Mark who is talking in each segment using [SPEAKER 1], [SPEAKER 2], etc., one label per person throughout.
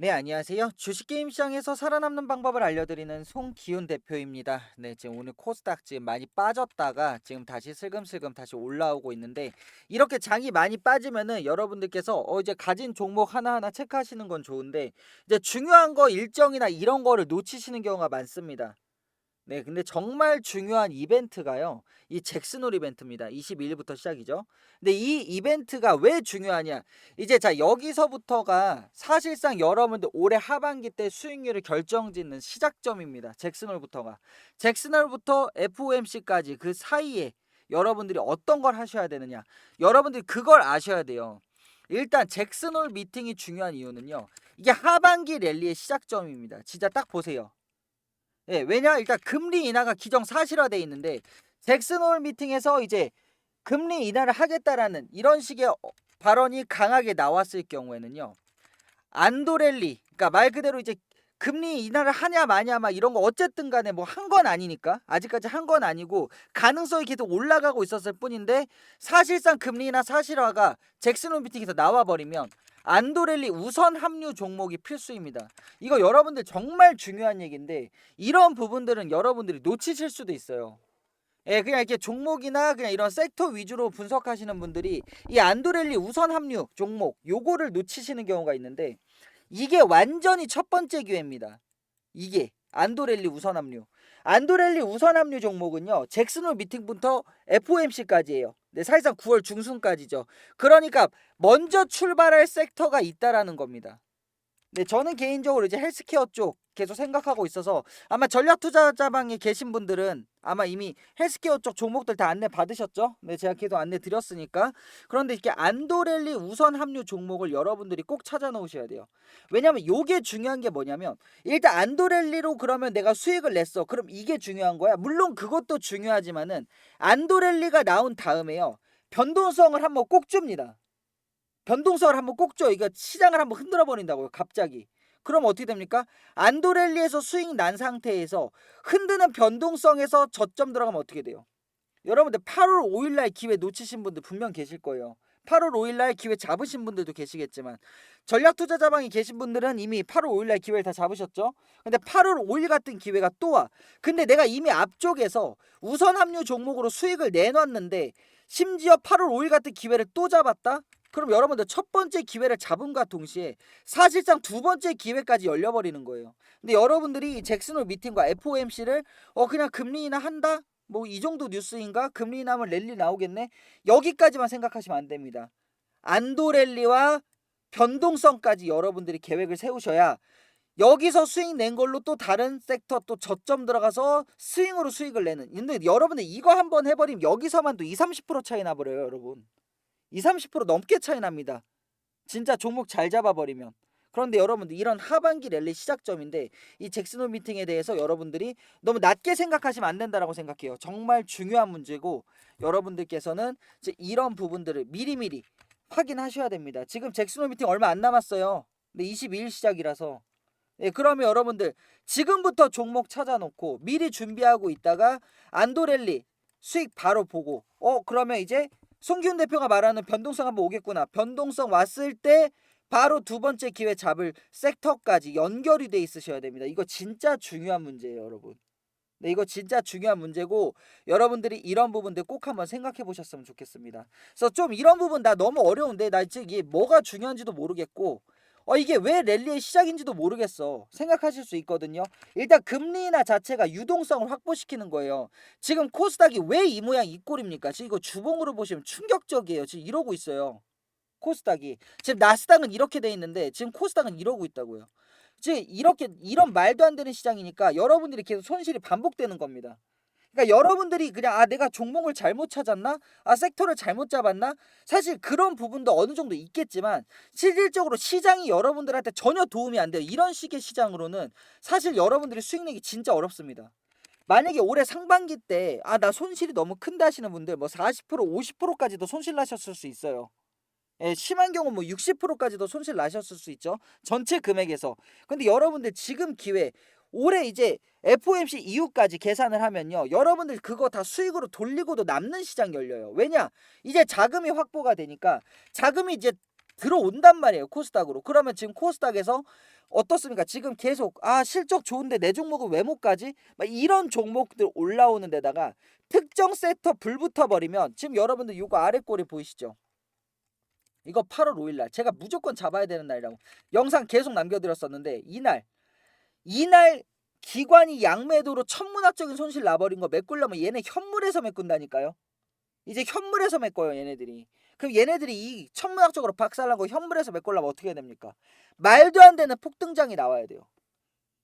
[SPEAKER 1] 네, 안녕하세요. 주식 게임 시장에서 살아남는 방법을 알려드리는 송기훈 대표입니다. 네, 지금 오늘 코스닥 지금 많이 빠졌다가 지금 다시 슬금슬금 다시 올라오고 있는데 이렇게 장이 많이 빠지면은 여러분들께서 어 이제 가진 종목 하나하나 체크하시는 건 좋은데 이제 중요한 거 일정이나 이런 거를 놓치시는 경우가 많습니다. 네, 근데 정말 중요한 이벤트가요. 이 잭슨홀 이벤트입니다. 22일부터 시작이죠. 근데 이 이벤트가 왜 중요하냐? 이제 자 여기서부터가 사실상 여러분들 올해 하반기 때 수익률을 결정짓는 시작점입니다. 잭슨홀부터가 잭슨홀부터 FOMC까지 그 사이에 여러분들이 어떤 걸 하셔야 되느냐? 여러분들이 그걸 아셔야 돼요. 일단 잭슨홀 미팅이 중요한 이유는요. 이게 하반기 랠리의 시작점입니다. 진짜 딱 보세요. 예, 왜냐? 일단 금리 인하가 기정 사실화돼 있는데 잭슨홀 미팅에서 이제 금리 인하를 하겠다라는 이런 식의 어, 발언이 강하게 나왔을 경우에는요. 안도렐리, 그러니까 말 그대로 이제 금리 인하를 하냐 마냐 막 이런 거 어쨌든 간에 뭐 한 건 아니니까 아직까지 한 건 아니고 가능성이 계속 올라가고 있었을 뿐인데 사실상 금리 인하 사실화가 잭슨홀 미팅에서 나와 버리면 안도렐리 우선 합류 종목이 필수입니다. 이거 여러분들 정말 중요한 얘기인데 이런 부분들은 여러분들이 놓치실 수도 있어요. 예, 그냥 이렇게 종목이나 그냥 이런 섹터 위주로 분석하시는 분들이 이 안도렐리 우선 합류 종목 요거를 놓치시는 경우가 있는데 이게 완전히 첫 번째 기회입니다. 이게 안도렐리 우선 합류. 안도렐리 우선 합류 종목은요. 잭슨홀 미팅부터 FOMC까지예요. 네, 사실상 9월 중순까지죠. 그러니까 먼저 출발할 섹터가 있다라는 겁니다. 네, 저는 개인적으로 이제 헬스케어 쪽 계속 생각하고 있어서 아마 전략 투자자방에 계신 분들은 아마 이미 헬스케어 쪽 종목들 다 안내 받으셨죠? 네, 제가 계속 안내 드렸으니까. 그런데 이렇게 안도렐리 우선 합류 종목을 여러분들이 꼭 찾아 놓으셔야 돼요. 왜냐면 요게 중요한 게 뭐냐면 일단 안도렐리로 그러면 내가 수익을 냈어. 그럼 이게 중요한 거야. 물론 그것도 중요하지만은 안도렐리가 나온 다음에요. 변동성을 한번 꼭 줍니다. 변동성을 한번 꼭 줘. 이거 시장을 한번 흔들어 버린다고요. 갑자기. 그럼 어떻게 됩니까? 안도렐리에서 수익 난 상태에서 흔드는 변동성에서 저점 들어가면 어떻게 돼요? 여러분들 8월 5일 날 기회 놓치신 분들 분명 계실 거예요. 8월 5일 날 기회 잡으신 분들도 계시겠지만 전략 투자 자방에 계신 분들은 이미 8월 5일 날 기회를 다 잡으셨죠? 근데 8월 5일 같은 기회가 또 와. 근데 내가 이미 앞쪽에서 우선 합류 종목으로 수익을 내놨는데 심지어 8월 5일 같은 기회를 또 잡았다? 그럼 여러분들 첫 번째 기회를 잡음과 동시에 사실상 두 번째 기회까지 열려버리는 거예요. 근데 여러분들이 잭슨홀 미팅과 FOMC를 어 그냥 금리 인하 한다? 뭐 이 정도 뉴스인가? 금리 인하면 랠리 나오겠네? 여기까지만 생각하시면 안 됩니다. 안도 랠리와 변동성까지 여러분들이 계획을 세우셔야 여기서 수익 낸 걸로 또 다른 섹터 또 저점 들어가서 스윙으로 수익을 내는. 근데 여러분들 이거 한번 해버리면 여기서만 또 2, 30% 차이 나버려요, 여러분. 2, 30% 넘게 차이 납니다. 진짜 종목 잘 잡아버리면. 그런데 여러분들 이런 하반기 랠리 시작점인데 이 잭슨홀 미팅에 대해서 여러분들이 너무 낮게 생각하시면 안 된다라고 생각해요. 정말 중요한 문제고 여러분들께서는 이런 부분들을 미리미리 확인하셔야 됩니다. 지금 잭슨홀 미팅 얼마 안 남았어요. 근데 22일 시작이라서 예, 그러면 여러분들 지금부터 종목 찾아놓고 미리 준비하고 있다가 안도랠리 수익 바로 보고 어 그러면 이제 송기훈 대표가 말하는 변동성 한번 오겠구나. 변동성 왔을 때 바로 두 번째 기회 잡을 섹터까지 연결이 돼 있으셔야 됩니다. 이거 진짜 중요한 문제예요, 여러분. 네, 이거 진짜 중요한 문제고 여러분들이 이런 부분들 꼭 한번 생각해 보셨으면 좋겠습니다. 그래서 좀 이런 부분 나 너무 어려운데 나 지금 이게 뭐가 중요한지도 모르겠고 어 이게 왜 랠리의 시작인지도 모르겠어. 생각하실 수 있거든요. 일단 금리 인하 자체가 유동성을 확보시키는 거예요. 지금 코스닥이 왜 이 모양 이 꼴입니까? 지금 이거 주봉으로 보시면 충격적이에요. 지금 이러고 있어요. 코스닥이. 지금 나스닥은 이렇게 돼 있는데 지금 코스닥은 이러고 있다고요. 지금 이렇게 이런 말도 안 되는 시장이니까 여러분들이 계속 손실이 반복되는 겁니다 그러니까 여러분들이 그냥 아 내가 종목을 잘못 찾았나? 아 섹터를 잘못 잡았나? 사실 그런 부분도 어느 정도 있겠지만 실질적으로 시장이 여러분들한테 전혀 도움이 안 돼요. 이런 식의 시장으로는 사실 여러분들이 수익 내기 진짜 어렵습니다. 만약에 올해 상반기 때 아 나 손실이 너무 큰다 하시는 분들 뭐 40% 50%까지도 손실 나셨을 수 있어요. 예, 심한 경우 뭐 60%까지도 손실 나셨을 수 있죠. 전체 금액에서. 근데 여러분들 지금 기회 올해 이제 FOMC 이후까지 계산을 하면요. 여러분들 그거 다 수익으로 돌리고도 남는 시장 열려요. 왜냐? 이제 자금이 확보가 되니까 자금이 이제 들어온단 말이에요 코스닥으로 그러면 지금 코스닥에서 어떻습니까 지금 계속 아 실적 좋은데 내 종목은 왜 못 가지 막 이런 종목들 올라오는 데다가 특정 섹터 불 붙어 버리면 지금 여러분들 요거 아래 꼬리 보이시죠 이거 8월 5일 날 제가 무조건 잡아야 되는 날이라고 영상 계속 남겨드렸었는데 이날 이날 기관이 양매도로 천문학적인 손실 나버린 거 메꾸려면 얘네 현물에서 메꾼다니까요. 이제 현물에서 메꿔요 얘네들이. 그럼 얘네들이 이 천문학적으로 박살난 거 현물에서 메꾸려면 어떻게 해야 됩니까? 말도 안 되는 폭등장이 나와야 돼요.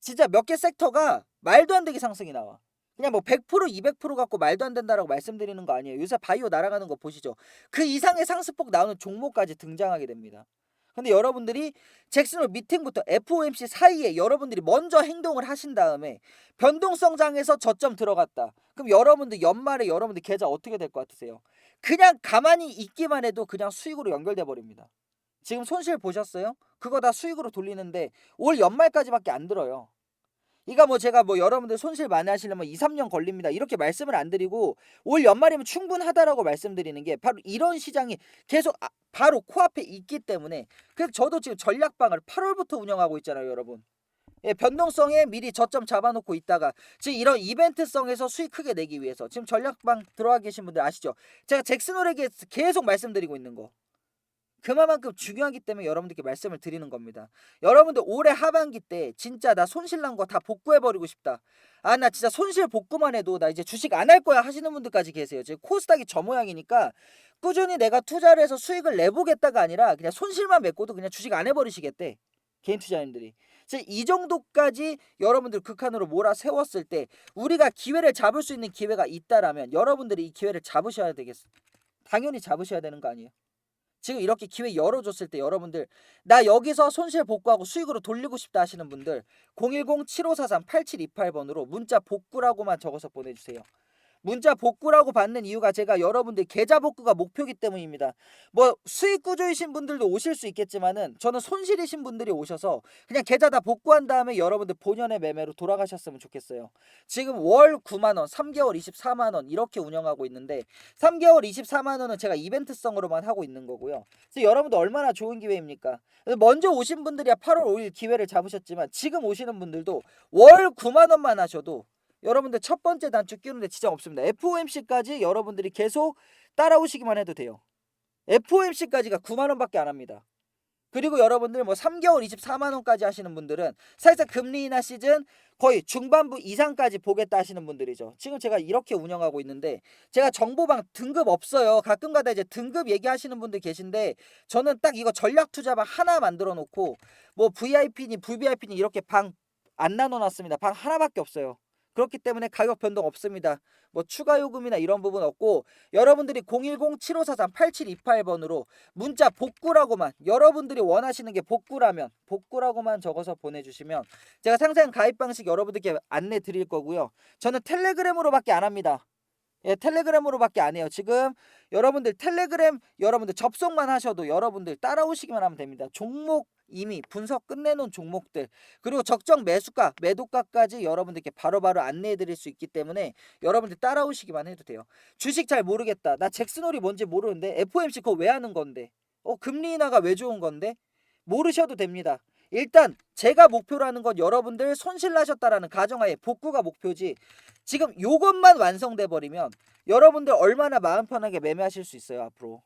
[SPEAKER 1] 진짜 몇 개 섹터가 말도 안 되게 상승이 나와. 그냥 뭐 100% 200% 갖고 말도 안 된다라고 말씀드리는 거 아니에요. 요새 바이오 날아가는 거 보시죠. 그 이상의 상승폭 나오는 종목까지 등장하게 됩니다. 근데 여러분들이 잭슨홀 미팅부터 FOMC 사이에 여러분들이 먼저 행동을 하신 다음에 변동성장에서 저점 들어갔다. 그럼 여러분들 연말에 여러분들 계좌 어떻게 될 것 같으세요? 그냥 가만히 있기만 해도 그냥 수익으로 연결돼 버립니다. 지금 손실 보셨어요? 그거 다 수익으로 돌리는데 올 연말까지밖에 안 들어요. 이가 뭐 제가 뭐 여러분들 손실 많이 하시려면 2, 3년 걸립니다. 이렇게 말씀을 안 드리고 올 연말이면 충분하다라고 말씀드리는 게 바로 이런 시장이 계속 아- 바로 코앞에 있기 때문에 그래서 저도 지금 전략방을 8월부터 운영하고 있잖아요, 여러분. 예, 변동성에 미리 저점 잡아놓고 있다가 지금 이런 이벤트성에서 수익 크게 내기 위해서 지금 전략방 들어와 계신 분들 아시죠? 제가 잭슨홀에게 계속 말씀드리고 있는 거. 그만큼 중요하기 때문에 여러분들께 말씀을 드리는 겁니다. 여러분들 올해 하반기 때 진짜 나 손실 난 거 다 복구해 버리고 싶다. 아 나 진짜 손실 복구만 해도 나 이제 주식 안 할 거야 하시는 분들까지 계세요. 지금 코스닥이 저 모양이니까 꾸준히 내가 투자를 해서 수익을 내보겠다가 아니라 그냥 손실만 맺고도 그냥 주식 안 해버리시겠대. 개인 투자님들이. 지금 이 정도까지 여러분들 극한으로 몰아 세웠을 때 우리가 기회를 잡을 수 있는 기회가 있다라면 여러분들이 이 기회를 잡으셔야 되겠어. 당연히 잡으셔야 되는 거 아니에요? 지금 이렇게 기회 열어줬을 때 여러분들 나 여기서 손실 복구하고 수익으로 돌리고 싶다 하시는 분들 010-7543-8728번으로 문자 복구라고만 적어서 보내주세요. 문자 복구라고 받는 이유가 제가 여러분들 계좌 복구가 목표이기 때문입니다. 뭐 수익 구조이신 분들도 오실 수 있겠지만은 저는 손실이신 분들이 오셔서 그냥 계좌 다 복구한 다음에 여러분들 본연의 매매로 돌아가셨으면 좋겠어요. 지금 월 9만 원, 3개월 24만 원 이렇게 운영하고 있는데 3개월 24만 원은 제가 이벤트성으로만 하고 있는 거고요. 그래서 여러분들 얼마나 좋은 기회입니까? 먼저 오신 분들이야 8월 5일 기회를 잡으셨지만 지금 오시는 분들도 월 9만 원만 하셔도 여러분들 첫 번째 단추 끼우는데 지장 없습니다. FOMC까지 여러분들이 계속 따라오시기만 해도 돼요. FOMC까지가 9만 원밖에 안 합니다. 그리고 여러분들 뭐 3개월 24만 원까지 하시는 분들은 사실상 금리 인하 시즌 거의 중반부 이상까지 보겠다 하시는 분들이죠. 지금 제가 이렇게 운영하고 있는데 제가 정보방 등급 없어요. 가끔가다 이제 등급 얘기하시는 분들 계신데 저는 딱 이거 전략 투자방 하나 만들어 놓고 뭐 VIP니 VVIP니 이렇게 방 안 나눠 놨습니다. 방 하나밖에 없어요. 그렇기 때문에 가격 변동 없습니다. 뭐 추가 요금이나 이런 부분 없고 여러분들이 010-7543-8728번으로 문자 복구라고만 여러분들이 원하시는 게 복구라면 복구라고만 적어서 보내주시면 제가 상세한 가입 방식 여러분들께 안내 드릴 거고요. 저는 텔레그램으로밖에 안 합니다. 예, 텔레그램으로밖에 안 해요. 지금 여러분들 텔레그램 여러분들 접속만 하셔도 여러분들 따라오시기만 하면 됩니다. 종목 이미 분석 끝내놓은 종목들 그리고 적정 매수가 매도가까지 여러분들께 바로바로 안내해 드릴 수 있기 때문에 여러분들 따라오시기만 해도 돼요. 주식 잘 모르겠다. 나 잭슨홀이 뭔지 모르는데 FOMC 그거 왜 하는 건데? 어 금리 인하가 왜 좋은 건데? 모르셔도 됩니다. 일단 제가 목표라는 건 여러분들 손실 나셨다라는 가정하에 복구가 목표지 지금 요것만 완성돼 버리면 여러분들 얼마나 마음 편하게 매매하실 수 있어요 앞으로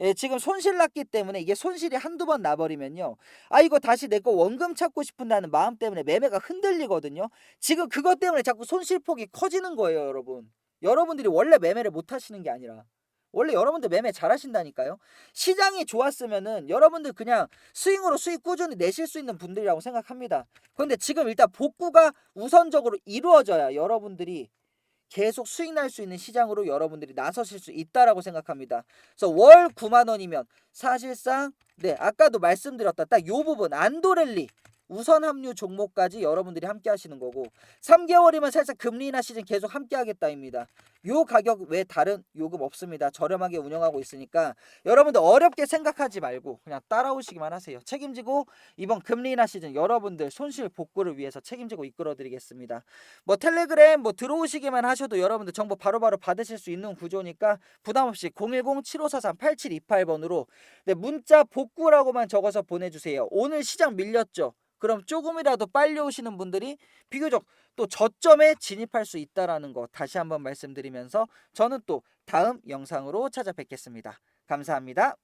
[SPEAKER 1] 예, 지금 손실 났기 때문에 이게 손실이 한두 번 나버리면요. 아 이거 다시 내 거 원금 찾고 싶은다는 마음 때문에 매매가 흔들리거든요. 지금 그것 때문에 자꾸 손실폭이 커지는 거예요 여러분. 여러분들이 원래 매매를 못 하시는 게 아니라. 원래 여러분들 매매 잘 하신다니까요. 시장이 좋았으면은 여러분들 그냥 스윙으로 수익 꾸준히 내실 수 있는 분들이라고 생각합니다. 그런데 지금 일단 복구가 우선적으로 이루어져야 여러분들이 계속 수익 날 수 있는 시장으로 여러분들이 나서실 수 있다라고 생각합니다. 그래서 월 9만 원이면 사실상 네 아까도 말씀드렸다 딱 요 부분 안도랠리 우선 합류 종목까지 여러분들이 함께 하시는 거고 3개월이면 살짝 금리 인하 시즌 계속 함께 하겠다입니다. 요 가격 외 다른 요금 없습니다. 저렴하게 운영하고 있으니까 여러분들 어렵게 생각하지 말고 그냥 따라오시기만 하세요. 책임지고 이번 금리 인하 시즌 여러분들 손실 복구를 위해서 책임지고 이끌어 드리겠습니다. 뭐 텔레그램 뭐 들어오시기만 하셔도 여러분들 정보 바로바로 받으실 수 있는 구조니까 부담 없이 010-7543-8728번으로 네, 문자 복구라고만 적어서 보내주세요. 오늘 시장 밀렸죠? 그럼 조금이라도 빨리 오시는 분들이 비교적 또 저점에 진입할 수 있다라는 거 다시 한번 말씀드리면서 저는 또 다음 영상으로 찾아뵙겠습니다. 감사합니다.